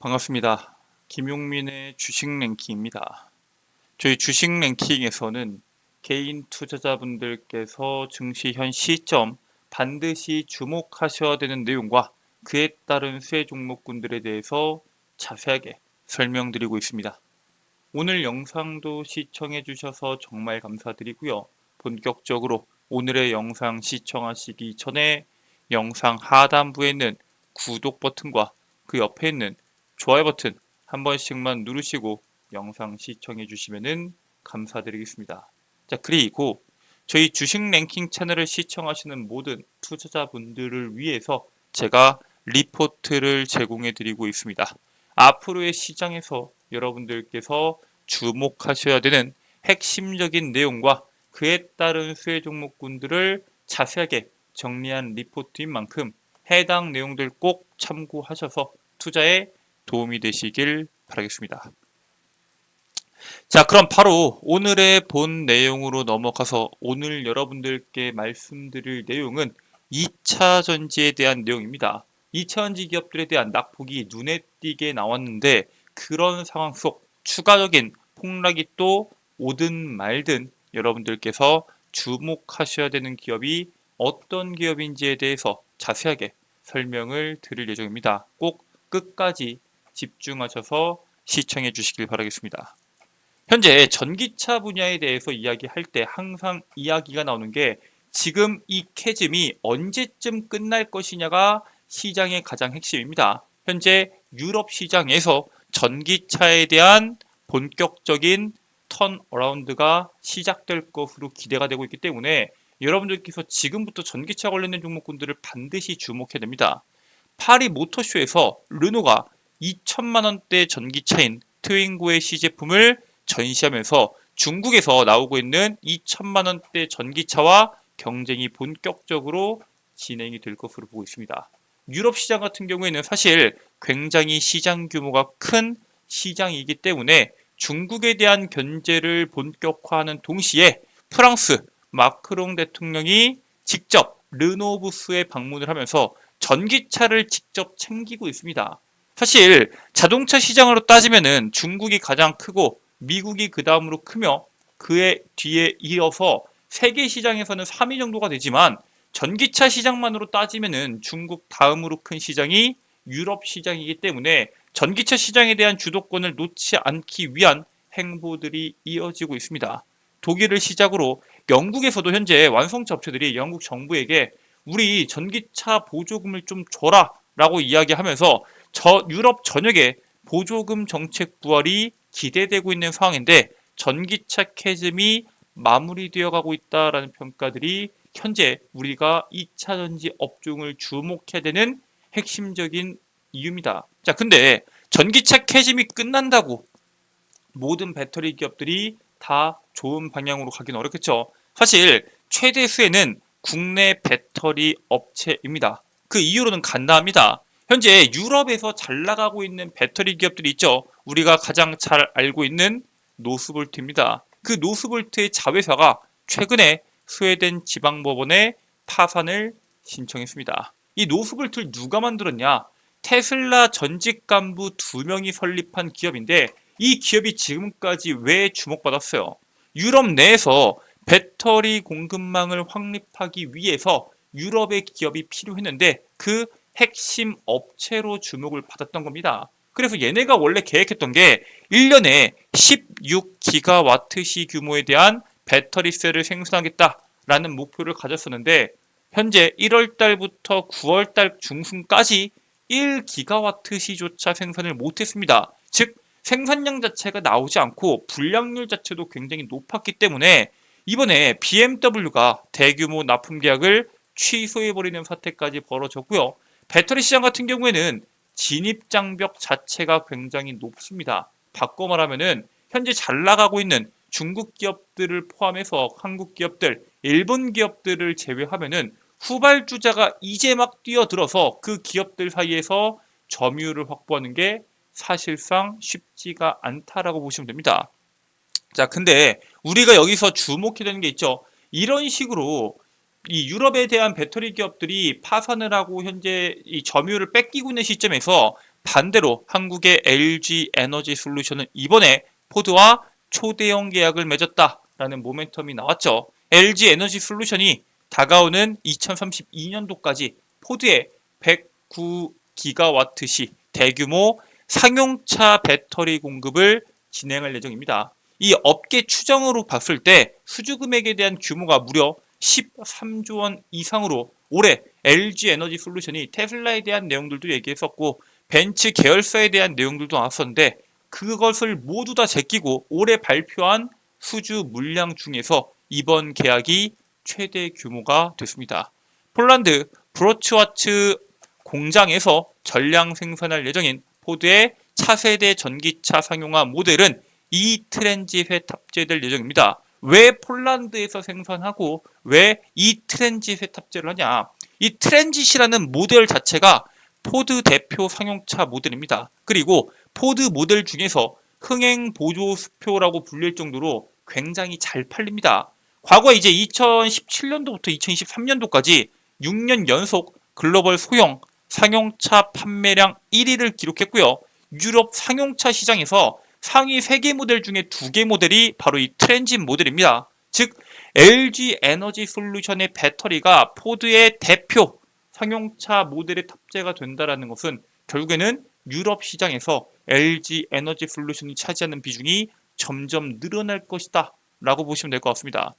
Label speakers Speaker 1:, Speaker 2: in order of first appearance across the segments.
Speaker 1: 반갑습니다. 김용민의 주식 랭킹입니다. 저희 주식 랭킹에서는 개인 투자자분들께서 증시 현 시점 반드시 주목하셔야 되는 내용과 그에 따른 수혜 종목군들에 대해서 자세하게 설명드리고 있습니다. 오늘 영상도 시청해 주셔서 정말 감사드리고요. 본격적으로 오늘의 영상 시청하시기 전에 영상 하단부에 있는 구독 버튼과 그 옆에 있는 좋아요 버튼 한 번씩만 누르시고 영상 시청해 주시면 감사드리겠습니다. 자, 그리고 저희 주식 랭킹 채널을 시청하시는 모든 투자자분들을 위해서 제가 리포트를 제공해 드리고 있습니다. 앞으로의 시장에서 여러분들께서 주목하셔야 되는 핵심적인 내용과 그에 따른 수혜 종목군들을 자세하게 정리한 리포트인 만큼 해당 내용들 꼭 참고하셔서 투자에 도움이 되시길 바라겠습니다. 자, 그럼 바로 오늘의 본 내용으로 넘어가서 오늘 여러분들께 말씀드릴 내용은 2차 전지에 대한 내용입니다. 2차 전지 기업들에 대한 낙폭이 눈에 띄게 나왔는데 그런 상황 속 추가적인 폭락이 또 오든 말든 여러분들께서 주목하셔야 되는 기업이 어떤 기업인지에 대해서 자세하게 설명을 드릴 예정입니다. 꼭 끝까지 집중하셔서 시청해 주시길 바라겠습니다. 현재 전기차 분야에 대해서 이야기할 때 항상 이야기가 나오는 게 지금 이 캐즘이 언제쯤 끝날 것이냐가 시장의 가장 핵심입니다. 현재 유럽 시장에서 전기차에 대한 본격적인 턴 어라운드가 시작될 것으로 기대가 되고 있기 때문에 여러분들께서 지금부터 전기차 관련된 종목군들을 반드시 주목해야 됩니다. 파리 모터쇼에서 르노가 2천만 원대 전기차인 트윙고의 시제품을 전시하면서 중국에서 나오고 있는 2천만 원대 전기차와 경쟁이 본격적으로 진행이 될 것으로 보고 있습니다. 유럽 시장 같은 경우에는 사실 굉장히 시장 규모가 큰 시장이기 때문에 중국에 대한 견제를 본격화하는 동시에 프랑스 마크롱 대통령이 직접 르노 부스에 방문을 하면서 전기차를 직접 챙기고 있습니다. 사실 자동차 시장으로 따지면은 중국이 가장 크고 미국이 그 다음으로 크며 그의 뒤에 이어서 세계 시장에서는 3위 정도가 되지만 전기차 시장만으로 따지면은 중국 다음으로 큰 시장이 유럽 시장이기 때문에 전기차 시장에 대한 주도권을 놓지 않기 위한 행보들이 이어지고 있습니다. 독일을 시작으로 영국에서도 현재 완성차 업체들이 영국 정부에게 우리 전기차 보조금을 좀 줘라 라고 이야기하면서 저 유럽 전역에 보조금 정책 부활이 기대되고 있는 상황인데 전기차 캐즘이 마무리되어 가고 있다라는 평가들이 현재 우리가 2차 전지 업종을 주목해야 되는 핵심적인 이유입니다. 자, 근데 전기차 캐즘이 끝난다고 모든 배터리 기업들이 다 좋은 방향으로 가기는 어렵겠죠. 사실 최대 수혜는 국내 배터리 업체입니다. 그 이유로는 간단합니다. 현재 유럽에서 잘 나가고 있는 배터리 기업들이 있죠. 우리가 가장 잘 알고 있는 노스볼트입니다. 그 노스볼트의 자회사가 최근에 스웨덴 지방법원에 파산을 신청했습니다. 이 노스볼트를 누가 만들었냐? 테슬라 전직 간부 두 명이 설립한 기업인데 이 기업이 지금까지 왜 주목받았어요? 유럽 내에서 배터리 공급망을 확립하기 위해서 유럽의 기업이 필요했는데 그 핵심 업체로 주목을 받았던 겁니다. 그래서 얘네가 원래 계획했던 게 1년에 16기가와트시 규모에 대한 배터리셀을 생산하겠다라는 목표를 가졌었는데 현재 1월 달부터 9월 달 중순까지 1기가와트시조차 생산을 못했습니다. 즉 생산량 자체가 나오지 않고 불량률 자체도 굉장히 높았기 때문에 이번에 BMW가 대규모 납품 계약을 취소해버리는 사태까지 벌어졌고요. 배터리 시장 같은 경우에는 진입 장벽 자체가 굉장히 높습니다. 바꿔 말하면은 현재 잘 나가고 있는 중국 기업들을 포함해서 한국 기업들, 일본 기업들을 제외하면은 후발주자가 이제 막 뛰어들어서 그 기업들 사이에서 점유율을 확보하는 게 사실상 쉽지가 않다라고 보시면 됩니다. 자, 근데 우리가 여기서 주목해야 되는 게 있죠. 이런 식으로 이 유럽에 대한 배터리 기업들이 파산을 하고 현재 이 점유율을 뺏기고 있는 시점에서 반대로 한국의 LG 에너지 솔루션은 이번에 포드와 초대형 계약을 맺었다라는 모멘텀이 나왔죠. LG 에너지 솔루션이 다가오는 2032년도까지 포드에 109기가와트시 대규모 상용차 배터리 공급을 진행할 예정입니다. 이 업계 추정으로 봤을 때 수주 금액에 대한 규모가 무려 13조 원 이상으로 올해 LG 에너지 솔루션이 테슬라에 대한 내용들도 얘기했었고 벤츠 계열사에 대한 내용들도 나왔었는데 그것을 모두 다 제끼고 올해 발표한 수주 물량 중에서 이번 계약이 최대 규모가 됐습니다. 폴란드 브로츠와츠 공장에서 전량 생산할 예정인 포드의 차세대 전기차 상용화 모델은 이 트랜짓에 탑재될 예정입니다. 왜 폴란드에서 생산하고 왜 이 트랜짓에 탑재를 하냐? 이 트랜짓이라는 모델 자체가 포드 대표 상용차 모델입니다. 그리고 포드 모델 중에서 흥행 보조 수표라고 불릴 정도로 굉장히 잘 팔립니다. 과거 이제 2017년도부터 2023년도까지 6년 연속 글로벌 소형 상용차 판매량 1위를 기록했고요. 유럽 상용차 시장에서 상위 3개 모델 중에 2개 모델이 바로 이 트랜짓 모델입니다. 즉 LG 에너지 솔루션의 배터리가 포드의 대표 상용차 모델에 탑재가 된다라는 것은 결국에는 유럽 시장에서 LG 에너지 솔루션이 차지하는 비중이 점점 늘어날 것이다 라고 보시면 될 것 같습니다.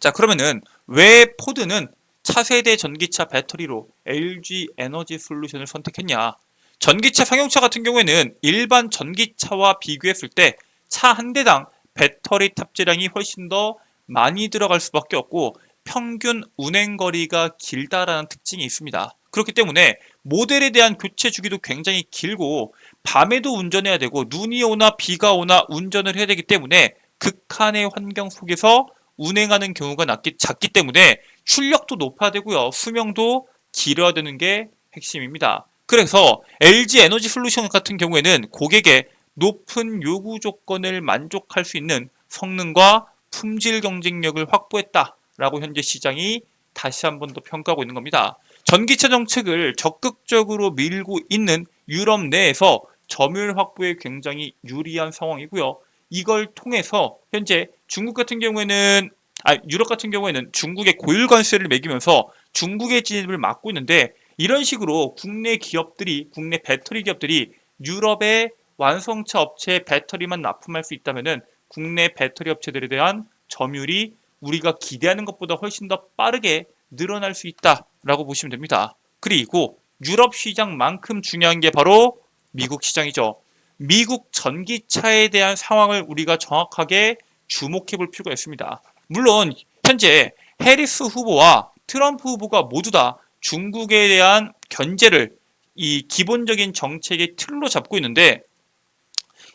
Speaker 1: 자 그러면은 왜 포드는 차세대 전기차 배터리로 LG 에너지 솔루션을 선택했냐 전기차 상용차 같은 경우에는 일반 전기차와 비교했을 때 차 한 대당 배터리 탑재량이 훨씬 더 많이 들어갈 수밖에 없고 평균 운행 거리가 길다라는 특징이 있습니다. 그렇기 때문에 모델에 대한 교체 주기도 굉장히 길고 밤에도 운전해야 되고 눈이 오나 비가 오나 운전을 해야 되기 때문에 극한의 환경 속에서 운행하는 경우가 낮기, 작기 때문에 출력도 높아야 되고요. 수명도 길어야 되는 게 핵심입니다. 그래서 LG 에너지 솔루션 같은 경우에는 고객의 높은 요구 조건을 만족할 수 있는 성능과 품질 경쟁력을 확보했다라고 현재 시장이 다시 한 번 더 평가하고 있는 겁니다. 전기차 정책을 적극적으로 밀고 있는 유럽 내에서 점유율 확보에 굉장히 유리한 상황이고요. 이걸 통해서 현재 중국 같은 경우에는 아 유럽 같은 경우에는 중국의 고율 관세를 매기면서 중국의 진입을 막고 있는데 이런 식으로 국내 기업들이 국내 배터리 기업들이 유럽의 완성차 업체에 배터리만 납품할 수 있다면은 국내 배터리 업체들에 대한 점유율이 우리가 기대하는 것보다 훨씬 더 빠르게 늘어날 수 있다라고 보시면 됩니다. 그리고 유럽 시장만큼 중요한 게 바로 미국 시장이죠. 미국 전기차에 대한 상황을 우리가 정확하게 주목해 볼 필요가 있습니다. 물론 현재 해리스 후보와 트럼프 후보가 모두 다 중국에 대한 견제를 이 기본적인 정책의 틀로 잡고 있는데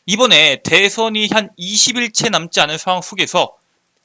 Speaker 1: 이번에 대선이 한 20일째 남지 않은 상황 속에서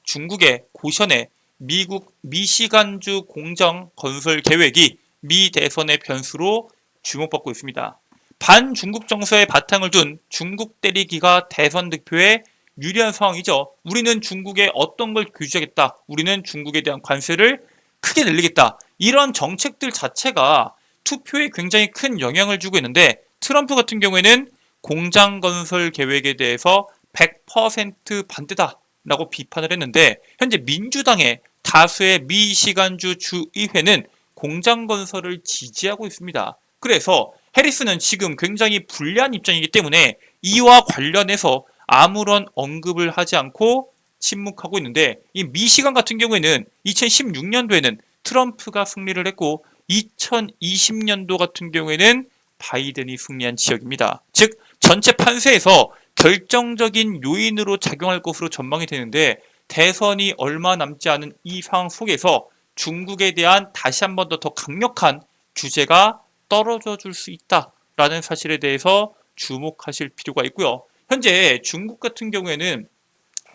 Speaker 1: 중국의 고션에 미국 미시간주 공장 건설 계획이 미 대선의 변수로 주목받고 있습니다. 반중국 정서의 바탕을 둔 중국 때리기가 대선 득표에 유리한 상황이죠. 우리는 중국에 어떤 걸 규제하겠다. 우리는 중국에 대한 관세를 크게 늘리겠다. 이런 정책들 자체가 투표에 굉장히 큰 영향을 주고 있는데 트럼프 같은 경우에는 공장 건설 계획에 대해서 100% 반대다라고 비판을 했는데 현재 민주당의 다수의 미시간주 주의회는 공장 건설을 지지하고 있습니다. 그래서 해리스는 지금 굉장히 불리한 입장이기 때문에 이와 관련해서 아무런 언급을 하지 않고 침묵하고 있는데 이 미시간 같은 경우에는 2016년도에는 트럼프가 승리를 했고 2020년도 같은 경우에는 바이든이 승리한 지역입니다. 즉 전체 판세에서 결정적인 요인으로 작용할 것으로 전망이 되는데 대선이 얼마 남지 않은 이 상황 속에서 중국에 대한 다시 한 번 더 더 강력한 규제가 떨어져 줄 수 있다라는 사실에 대해서 주목하실 필요가 있고요. 현재 중국 같은 경우에는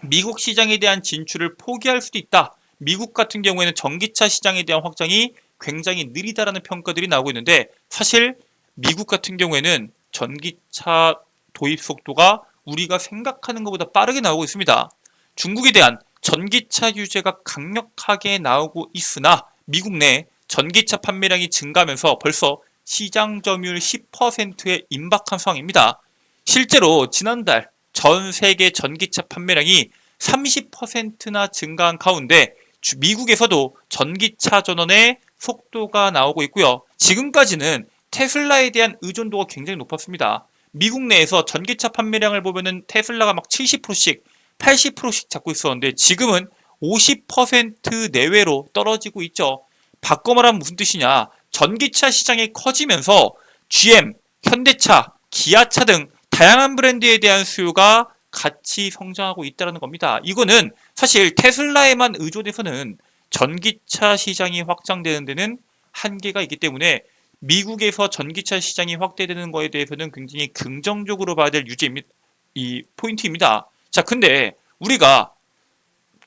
Speaker 1: 미국 시장에 대한 진출을 포기할 수도 있다. 미국 같은 경우에는 전기차 시장에 대한 확장이 굉장히 느리다라는 평가들이 나오고 있는데 사실 미국 같은 경우에는 전기차 도입 속도가 우리가 생각하는 것보다 빠르게 나오고 있습니다. 중국에 대한 전기차 규제가 강력하게 나오고 있으나 미국 내 전기차 판매량이 증가하면서 벌써 시장 점유율 10%에 임박한 상황입니다. 실제로 지난달 전 세계 전기차 판매량이 30%나 증가한 가운데 주- 미국에서도 전기차 전원의 속도가 나오고 있고요. 지금까지는 테슬라에 대한 의존도가 굉장히 높았습니다. 미국 내에서 전기차 판매량을 보면은 테슬라가 막 70%씩, 80%씩 잡고 있었는데 지금은 50% 내외로 떨어지고 있죠. 바꿔 말하면 무슨 뜻이냐? 전기차 시장이 커지면서 GM, 현대차, 기아차 등 다양한 브랜드에 대한 수요가 같이 성장하고 있다는 겁니다. 이거는 사실 테슬라에만 의존해서는 전기차 시장이 확장되는 데는 한계가 있기 때문에 미국에서 전기차 시장이 확대되는 거에 대해서는 굉장히 긍정적으로 봐야 될 유제입니다. 이 포인트입니다. 자, 근데 우리가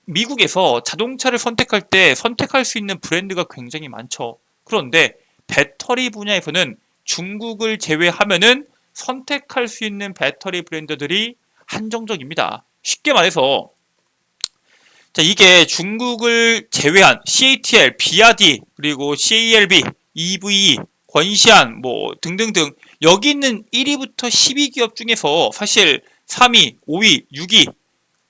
Speaker 1: 미국에서 자동차를 선택할 때 선택할 수 있는 브랜드가 굉장히 많죠. 그런데 배터리 분야에서는 중국을 제외하면은 선택할 수 있는 배터리 브랜드들이 한정적입니다. 쉽게 말해서 자, 이게 중국을 제외한 CATL, BRD, 그리고 CALB, EVE, 권시안 뭐 등등등 여기 있는 1위부터 10위 기업 중에서 사실 3위, 5위, 6위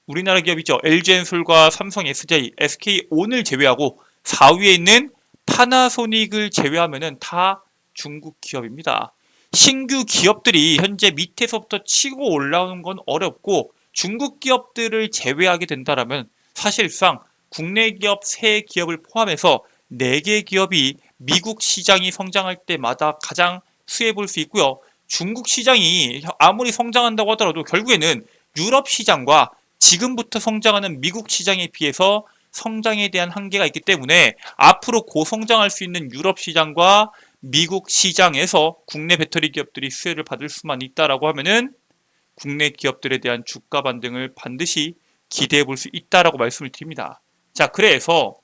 Speaker 1: 우리나라 기업이죠. LG엔솔과 삼성 SJ, SK온을 제외하고 4위에 있는 파나소닉을 제외하면은 다 중국 기업입니다. 신규 기업들이 현재 밑에서부터 치고 올라오는 건 어렵고 중국 기업들을 제외하게 된다라면 사실상 국내 기업 3기업을 포함해서 4개 기업이 미국 시장이 성장할 때마다 가장 수혜 볼 수 있고요. 중국 시장이 아무리 성장한다고 하더라도 결국에는 유럽 시장과 지금부터 성장하는 미국 시장에 비해서 성장에 대한 한계가 있기 때문에 앞으로 고성장할 수 있는 유럽 시장과 미국 시장에서 국내 배터리 기업들이 수혜를 받을 수만 있다라고 하면은 국내 기업들에 대한 주가 반등을 반드시 기대해 볼 수 있다라고 말씀을 드립니다. 자, 그래서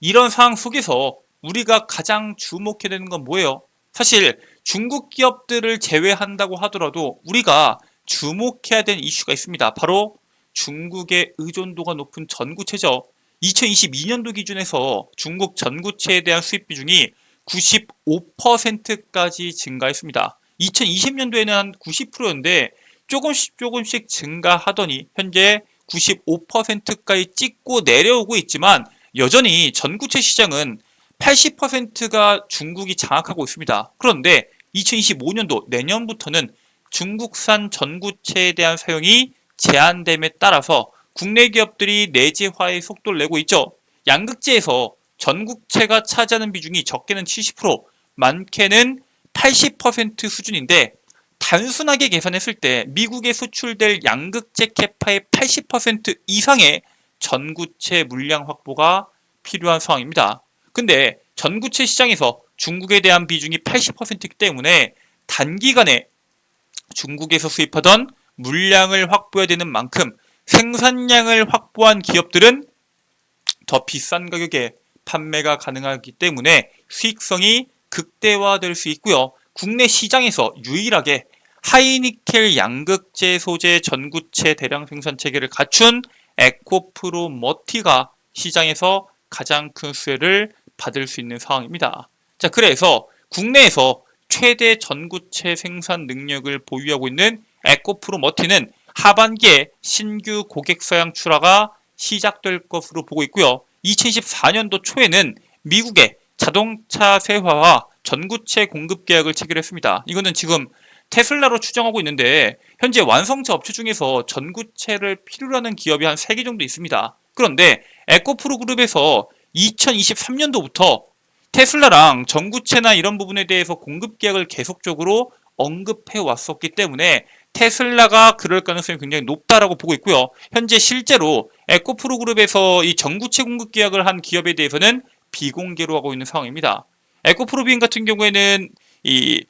Speaker 1: 이런 상황 속에서 우리가 가장 주목해야 되는 건 뭐예요? 사실 중국 기업들을 제외한다고 하더라도 우리가 주목해야 되는 이슈가 있습니다. 바로 중국의 의존도가 높은 전구체죠. 2022년도 기준에서 중국 전구체에 대한 수입 비중이 95%까지 증가했습니다. 2020년도에는 한 90%였는데 조금씩 조금씩 증가하더니 현재 95%까지 찍고 내려오고 있지만 여전히 전구체 시장은 80%가 중국이 장악하고 있습니다. 그런데 2025년도 내년부터는 중국산 전구체에 대한 사용이 제한됨에 따라서 국내 기업들이 내재화의 속도를 내고 있죠. 양극재에서 전국체가 차지하는 비중이 적게는 70%, 많게는 80% 수준인데 단순하게 계산했을 때 미국에 수출될 양극재 캐파의 80% 이상의 전구체 물량 확보가 필요한 상황입니다. 근데 전구체 시장에서 중국에 대한 비중이 80%이기 때문에 단기간에 중국에서 수입하던 물량을 확보해야 되는 만큼 생산량을 확보한 기업들은 더 비싼 가격에 판매가 가능하기 때문에 수익성이 극대화될 수 있고요. 국내 시장에서 유일하게 하이니켈 양극재 소재 전구체 대량 생산 체계를 갖춘 에코프로 머티가 시장에서 가장 큰 수혜를 받을 수 있는 상황입니다. 자, 그래서 국내에서 최대 전구체 생산 능력을 보유하고 있는 에코프로 머티는 하반기에 신규 고객 사양 출하가 시작될 것으로 보고 있고요. 2024년도 초에는 미국의 자동차 세화와 전구체 공급 계약을 체결했습니다. 이거는 지금 테슬라로 추정하고 있는데 현재 완성차 업체 중에서 전구체를 필요로 하는 기업이 한 3개 정도 있습니다. 그런데 에코프로 그룹에서 2023년도부터 테슬라랑 전구체나 이런 부분에 대해서 공급 계약을 계속적으로 언급해 왔었기 때문에 테슬라가 그럴 가능성이 굉장히 높다라고 보고 있고요. 현재 실제로 에코프로 그룹에서 이 전구체 공급 계약을 한 기업에 대해서는 비공개로 하고 있는 상황입니다. 에코프로 비엠 같은 경우에는 이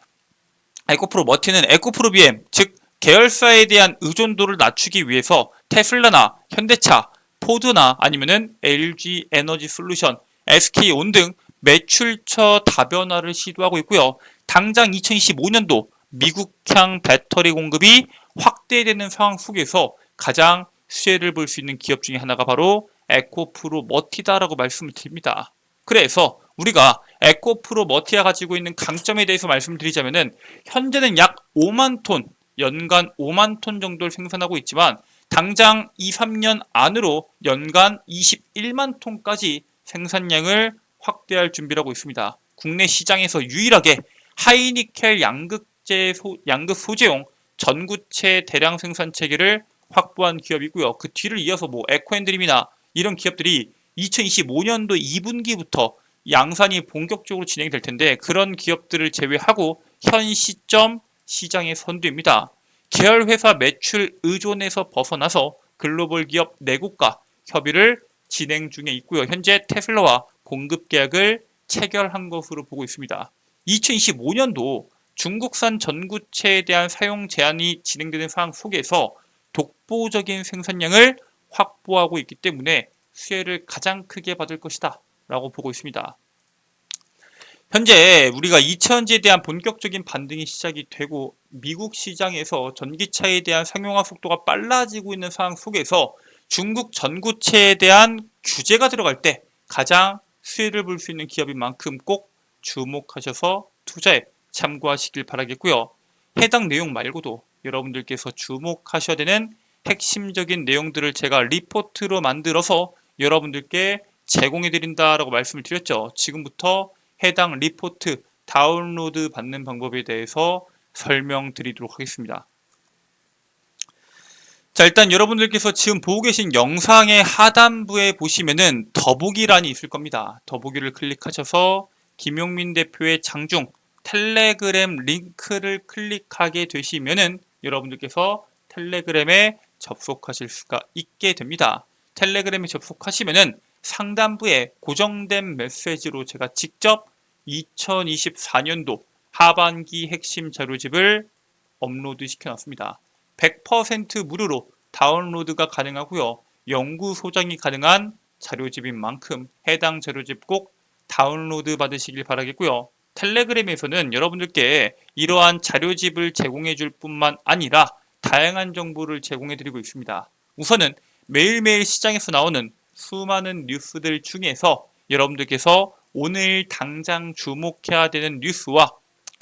Speaker 1: 에코프로 머티는 에코프로 비엠 즉 계열사에 대한 의존도를 낮추기 위해서 테슬라나 현대차, 포드나 아니면은 LG 에너지 솔루션, SK온 등 매출처 다변화를 시도하고 있고요. 당장 2025년도 미국향 배터리 공급이 확대되는 상황 속에서 가장 수혜를 볼 수 있는 기업 중에 하나가 바로 에코프로 머티다라고 말씀을 드립니다. 그래서 우리가 에코프로 머티가 가지고 있는 강점에 대해서 말씀드리자면은 현재는 약 5만 톤, 연간 5만 톤 정도를 생산하고 있지만 당장 2, 3년 안으로 연간 21만 톤까지 생산량을 확대할 준비를 하고 있습니다. 국내 시장에서 유일하게 하이니켈 양극재 소, 양극 소재용 전구체 대량 생산 체계를 확보한 기업이고요. 그 뒤를 이어서 뭐 에코앤드림이나 이런 기업들이 2025년도 2분기부터 양산이 본격적으로 진행될 텐데 그런 기업들을 제외하고 현 시점 시장의 선두입니다. 계열 회사 매출 의존에서 벗어나서 글로벌 기업 4국과 협의를 진행 중에 있고요. 현재 테슬라와 공급 계약을 체결한 것으로 보고 있습니다. 2025년도 중국산 전구체에 대한 사용 제한이 진행되는 상황 속에서 독보적인 생산량을 확보하고 있기 때문에 수혜를 가장 크게 받을 것이다 라고 보고 있습니다. 현재 우리가 2차전지에 대한 본격적인 반등이 시작이 되고 미국 시장에서 전기차에 대한 상용화 속도가 빨라지고 있는 상황 속에서 중국 전구체에 대한 규제가 들어갈 때 가장 수혜를 볼 수 있는 기업인 만큼 꼭 주목하셔서 투자에 참고하시길 바라겠고요. 해당 내용 말고도 여러분들께서 주목하셔야 되는 핵심적인 내용들을 제가 리포트로 만들어서 여러분들께 제공해 드린다라고 말씀을 드렸죠. 지금부터 해당 리포트 다운로드 받는 방법에 대해서 설명드리도록 하겠습니다. 자 일단 여러분들께서 지금 보고 계신 영상의 하단부에 보시면은 더보기란이 있을 겁니다. 더보기를 클릭하셔서 김용민 대표의 장중 텔레그램 링크를 클릭하게 되시면은 여러분들께서 텔레그램에 접속하실 수가 있게 됩니다. 텔레그램에 접속하시면은 상단부에 고정된 메시지로 제가 직접 2024년도 하반기 핵심 자료집을 업로드 시켜놨습니다. 100% 무료로 다운로드가 가능하고요. 연구 소장이 가능한 자료집인 만큼 해당 자료집 꼭 다운로드 받으시길 바라겠고요. 텔레그램에서는 여러분들께 이러한 자료집을 제공해 줄 뿐만 아니라 다양한 정보를 제공해 드리고 있습니다. 우선은 매일매일 시장에서 나오는 수많은 뉴스들 중에서 여러분들께서 오늘 당장 주목해야 되는 뉴스와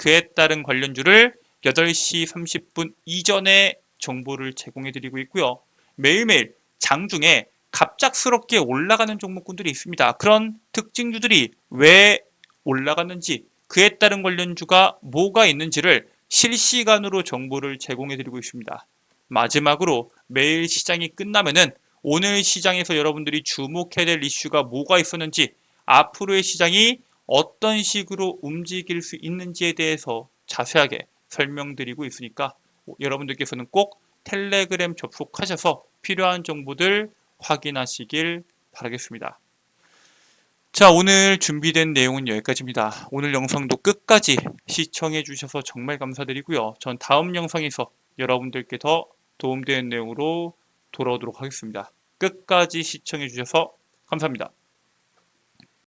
Speaker 1: 그에 따른 관련주를 8시 30분 이전에 정보를 제공해 드리고 있고요. 매일매일 장중에 갑작스럽게 올라가는 종목군들이 있습니다. 그런 특징주들이 왜 올라갔는지 그에 따른 관련주가 뭐가 있는지를 실시간으로 정보를 제공해 드리고 있습니다. 마지막으로 매일 시장이 끝나면은 오늘 시장에서 여러분들이 주목해야 될 이슈가 뭐가 있었는지 앞으로의 시장이 어떤 식으로 움직일 수 있는지에 대해서 자세하게 설명드리고 있으니까 여러분들께서는 꼭 텔레그램 접속하셔서 필요한 정보들 확인하시길 바라겠습니다. 자, 오늘 준비된 내용은 여기까지입니다. 오늘 영상도 끝까지 시청해 주셔서 정말 감사드리고요. 전 다음 영상에서 여러분들께 더 도움되는 내용으로 돌아오도록 하겠습니다. 끝까지 시청해 주셔서 감사합니다.